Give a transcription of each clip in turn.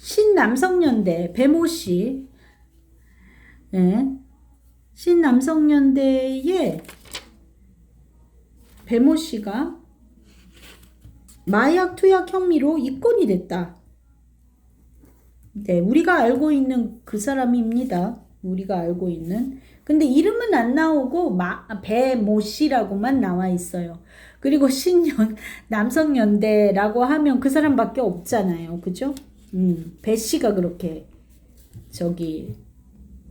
신남성연대 배모 씨, 예, 신남성연대의 배모 씨가 마약 투약 혐의로 입건이 됐다. 네, 우리가 알고 있는 그 사람입니다. 우리가 알고 있는. 근데 이름은 안 나오고 마, 배모 씨라고만 나와 있어요. 그리고 신연 남성연대라고 하면 그 사람밖에 없잖아요. 그죠? 음, 배 씨가 그렇게 저기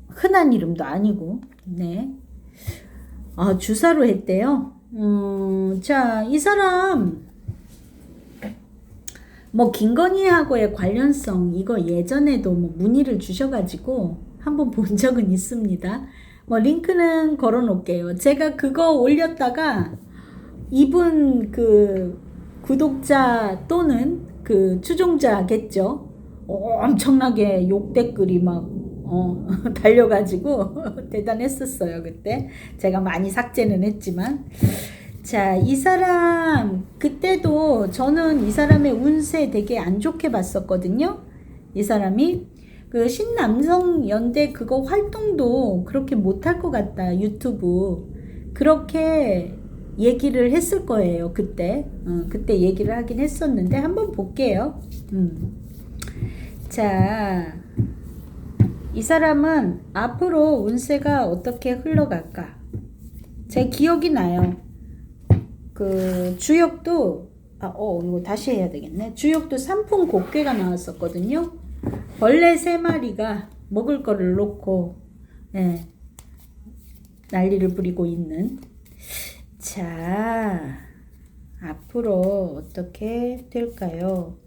흔한 이름도 아니고. 네. 아, 주사로 했대요. 음, 자, 이 사람 뭐 김건희하고의 관련성 이거 예전에도 뭐 문의를 주셔가지고 한번 본 적은 있습니다. 뭐 링크는 걸어놓을게요. 제가 그거 올렸다가 이분 그 구독자 또는 그 추종자겠죠. 엄청나게 욕 댓글이 막 어, 달려가지고 대단했었어요 그때. 제가 많이 삭제는 했지만. 자, 이 사람, 그때도 저는 이 사람의 운세 되게 안 좋게 봤었거든요. 이 사람이. 그 신남성 연대 그거 활동도 그렇게 못할 것 같다, 유튜브. 그렇게 얘기를 했을 거예요, 그때. 어, 그때 얘기를 하긴 했었는데, 한번 볼게요. 음. 자, 이 사람은 앞으로 운세가 어떻게 흘러갈까? 제 기억이 나요. 그 주역도 아, 어, 이거 다시 해야 되겠네. 주역도 삼풍 곱게가 나왔었거든요. 벌레 세 마리가 먹을 거를 놓고 예, 난리를 부리고 있는. 자, 앞으로 어떻게 될까요?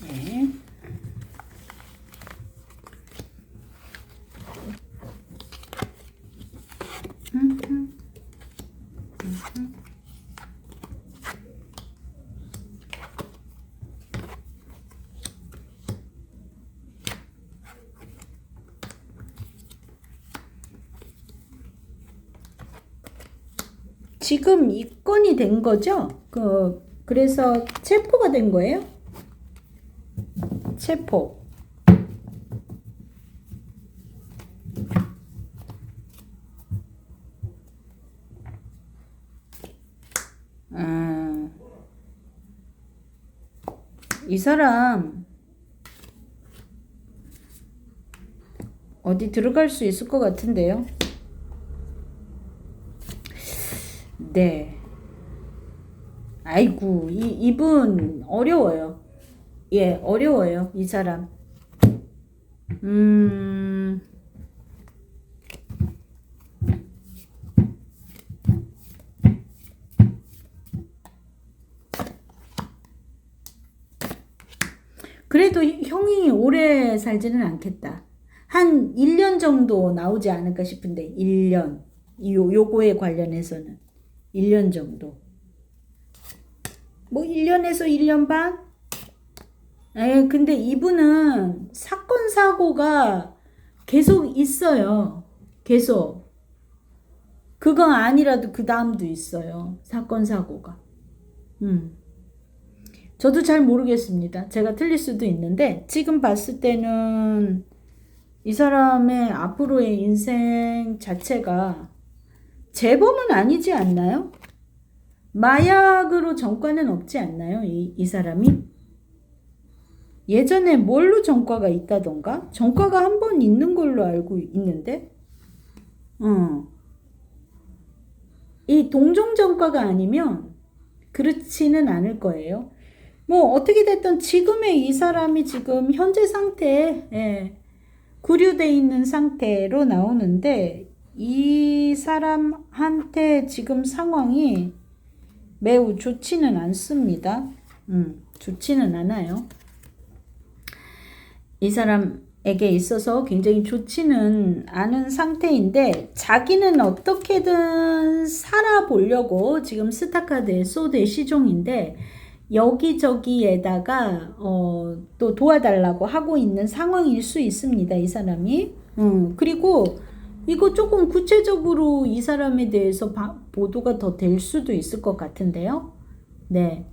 네. 지금 입건이 된 거죠? 그 그래서 체포가 된 거예요? 체포. 아, 이 사람 어디 들어갈 수 있을 것 같은데요? 네. 아이고, 이, 이분 어려워요. 예, 어려워요, 이 사람. 음, 그래도 형이 오래 살지는 않겠다. 한 1년 정도 나오지 않을까 싶은데, 1년. 요, 요거에 관련해서는. 1년 정도. 뭐 1년에서 1년 반? 에 근데 이분은 사건 사고가 계속 있어요. 계속. 그거 아니라도 그 다음도 있어요. 사건 사고가. 음. 저도 잘 모르겠습니다. 제가 틀릴 수도 있는데 지금 봤을 때는 이 사람의 앞으로의 인생 자체가 재범은 아니지 않나요? 마약으로 전과는 없지 않나요? 이, 이 사람이? 예전에 뭘로 전과가 있다던가? 전과가 한 번 있는 걸로 알고 있는데? 어. 이 동종 전과가 아니면 그렇지는 않을 거예요. 뭐 어떻게 됐든 지금의 이 사람이 지금 현재 상태에 예, 구류돼 있는 상태로 나오는데 이 사람한테 지금 상황이 매우 좋지는 않습니다. 음, 좋지는 않아요. 이 사람에게 에게 있어서 굉장히 좋지는 않은 상태인데 자기는 어떻게든 살아보려고 지금 스타카드의 소드의 시종인데 여기저기에다가 어, 또 도와달라고 하고 있는 상황일 수 있습니다. 이 사람이. 음, 그리고 이거 조금 구체적으로 이 사람에 대해서 바, 보도가 더 될 수도 있을 것 같은데요. 네.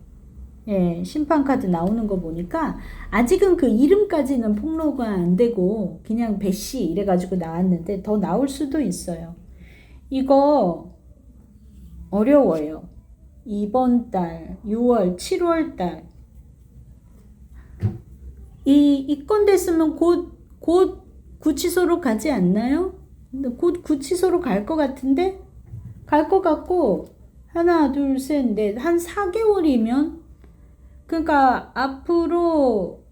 예, 심판카드 나오는 거 보니까 아직은 그 이름까지는 폭로가 안 되고 그냥 배씨 이래가지고 나왔는데 더 나올 수도 있어요. 이거 어려워요. 이번 달, 6월, 7월 달. 이, 이건 됐으면 곧, 곧 구치소로 가지 않나요? 곧 구치소로 갈 것 같은데? 갈 것 같고, 하나, 둘, 셋, 넷, 한 4개월이면, 그러니까 앞으로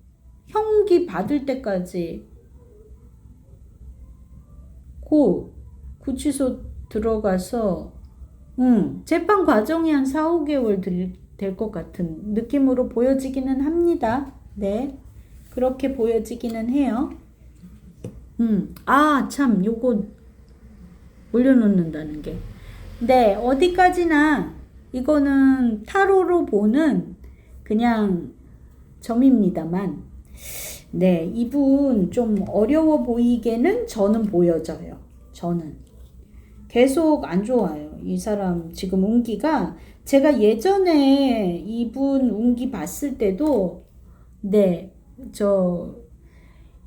형기 받을 때까지 고 구치소 들어가서 음, 재판 과정이 한 4, 5개월 될 것 같은 느낌으로 보여지기는 합니다. 네. 그렇게 보여지기는 해요. 음, 아, 참, 요거 올려놓는다는 게. 네, 어디까지나 이거는 타로로 보는 그냥 점입니다만, 네, 이분 좀 어려워 보이게는 저는 보여져요. 저는. 계속 안 좋아요. 이 사람 지금 운기가 제가 예전에 이분 운기 봤을 때도 네, 저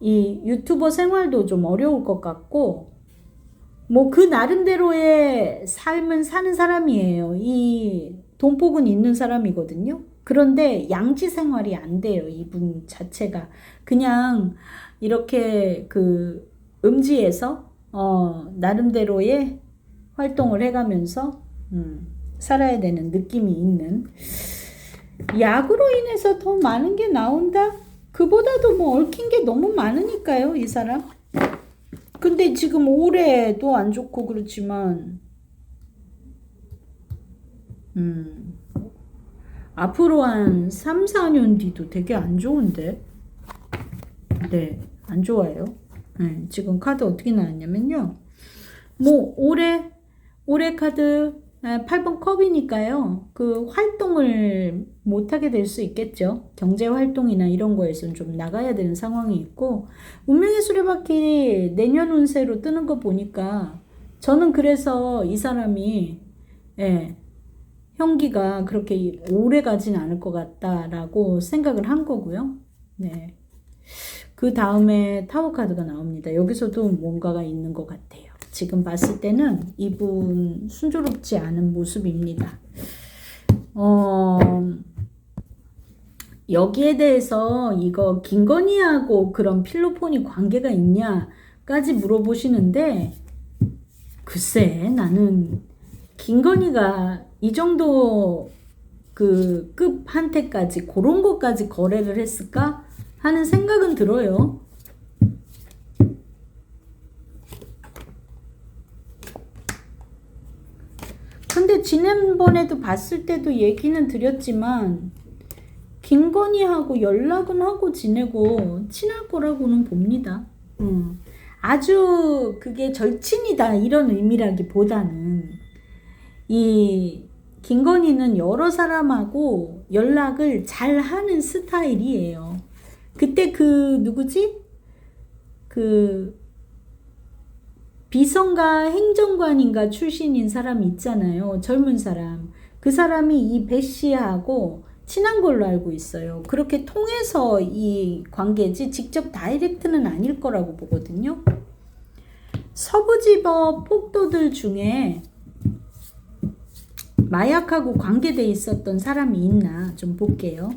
이 유튜버 생활도 좀 어려울 것 같고 뭐 그 나름대로의 삶은 사는 사람이에요. 이 돈복은 있는 사람이거든요. 그런데 양지 생활이 안 돼요. 이분 자체가 그냥 이렇게 그 음지에서 어 나름대로의 활동을 해가면서 음, 살아야 되는 느낌이 있는 약으로 인해서 더 많은 게 나온다? 그보다도 뭐 얽힌 게 너무 많으니까요, 이 사람. 근데 지금 올해도 안 좋고 그렇지만, 음, 앞으로 한 3, 4년 뒤도 되게 안 좋은데? 네, 안 좋아요. 네, 지금 카드 어떻게 나왔냐면요. 뭐, 올해 올해 카드 8번 컵이니까요. 그 활동을 못하게 될 수 있겠죠. 경제 활동이나 이런 거에서는 좀 나가야 되는 상황이 있고, 운명의 수레바퀴 내년 운세로 뜨는 거 보니까, 저는 그래서 이 사람이, 예, 형기가 그렇게 오래 가진 않을 것 같다라고 생각을 한 거고요. 네. 그 다음에 타워 카드가 나옵니다. 여기서도 뭔가가 있는 것 같아요. 지금 봤을 때는 이분 순조롭지 않은 모습입니다. 어, 여기에 대해서 이거 김건희하고 그런 필로폰이 관계가 있냐까지 물어보시는데 글쎄 나는 김건희가 이 정도 그 급한테까지 그런 것까지 거래를 했을까 하는 생각은 들어요. 근데 지난번에도 봤을 때도 얘기는 드렸지만 김건희하고 연락은 하고 지내고 친할 거라고는 봅니다. 음. 아주 그게 절친이다 이런 의미라기보다는 이 김건희는 여러 사람하고 연락을 잘 하는 스타일이에요. 그때 그 누구지? 그 비서가 행정관인가 출신인 사람이 있잖아요. 젊은 사람. 그 사람이 이 배 씨하고 친한 걸로 알고 있어요. 그렇게 통해서 이 관계지 직접 다이렉트는 아닐 거라고 보거든요. 서부지법 폭도들 중에 마약하고 관계돼 있었던 사람이 있나 좀 볼게요.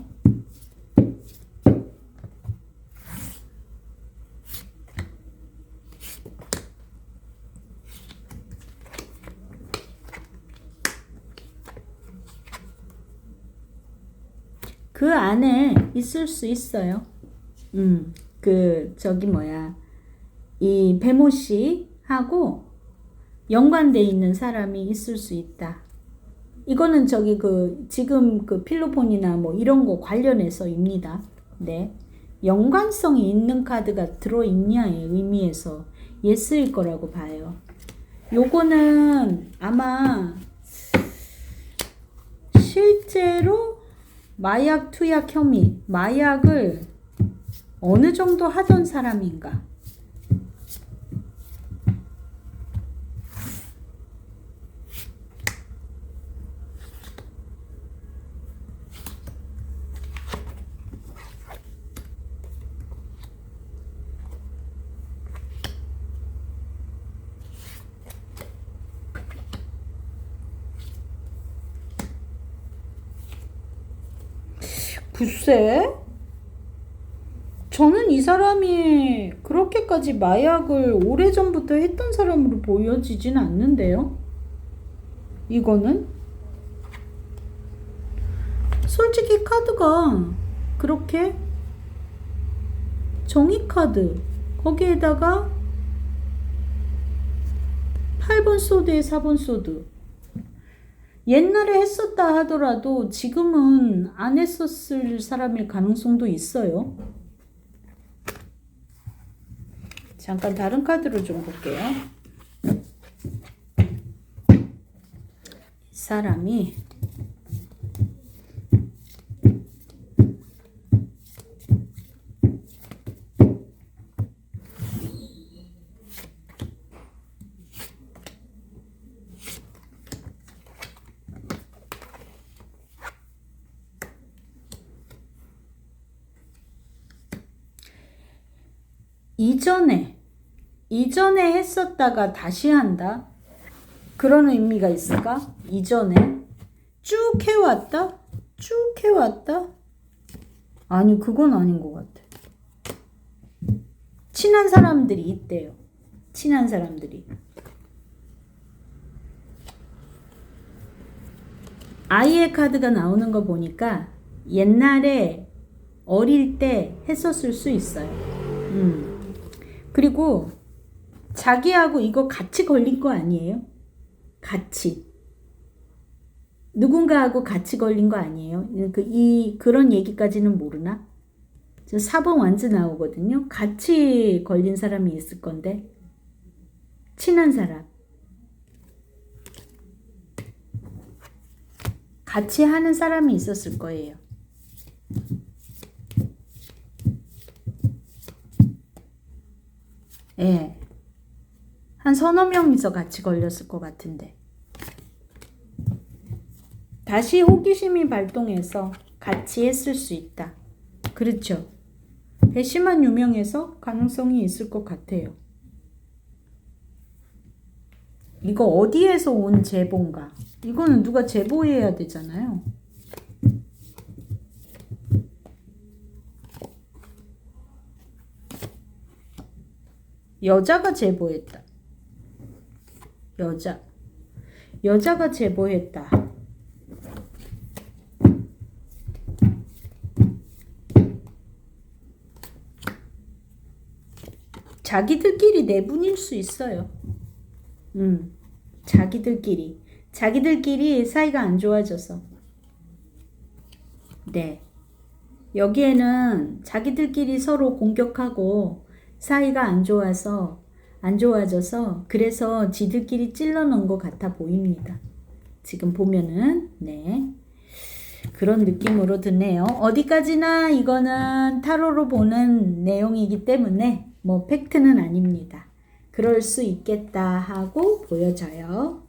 그 안에 있을 수 있어요. 음, 그, 저기 뭐야. 이 배모 씨하고 연관돼 있는 사람이 있을 수 있다. 이거는 저기 그, 지금 그 필로폰이나 뭐 이런 거 관련해서입니다. 네. 연관성이 있는 카드가 들어있냐의 의미에서 예스일 거라고 봐요. 요거는 아마 실제로 마약 투약 혐의, 마약을 어느 정도 하던 사람인가. 글쎄, 저는 이 사람이 그렇게까지 마약을 오래전부터 했던 사람으로 보여지진 않는데요. 이거는 솔직히 카드가 그렇게 정의 카드 거기에다가 8번 소드에 4번 소드 옛날에 했었다 하더라도 지금은 안 했었을 사람일 가능성도 있어요. 잠깐 다른 카드로 좀 볼게요. 이 사람이 이전에 이전에 했었다가 다시 한다. 그런 의미가 있을까? 이전에 쭉 해왔다? 쭉 해왔다? 아니 그건 아닌 것 같아. 친한 사람들이 있대요. 친한 사람들이. 아이의 카드가 나오는 거 보니까 옛날에 어릴 때 했었을 수 있어요. 음. 그리고 자기하고 이거 같이 걸린 거 아니에요? 같이. 누군가하고 같이 걸린 거 아니에요? 그, 이, 그런 얘기까지는 모르나? 저 4번 완즈 나오거든요. 같이 걸린 사람이 있을 건데. 친한 사람. 같이 하는 사람이 있었을 거예요. 예. 한 서너 명이서 같이 걸렸을 것 같은데. 다시 호기심이 발동해서 같이 했을 수 있다. 그렇죠. 배심한 유명해서 가능성이 있을 것 같아요. 이거 어디에서 온 제보인가? 이거는 누가 제보해야 되잖아요. 여자가 제보했다. 여자. 여자가 제보했다. 자기들끼리 내분일 수 있어요. 음, 자기들끼리. 자기들끼리 사이가 안 좋아져서. 네. 여기에는 자기들끼리 서로 공격하고 사이가 안 좋아서 안 좋아져서 그래서 지들끼리 찔러 놓은 것 같아 보입니다. 지금 보면은 네 그런 느낌으로 드네요. 어디까지나 이거는 타로로 보는 내용이기 때문에 뭐 팩트는 아닙니다. 그럴 수 있겠다 하고 보여져요.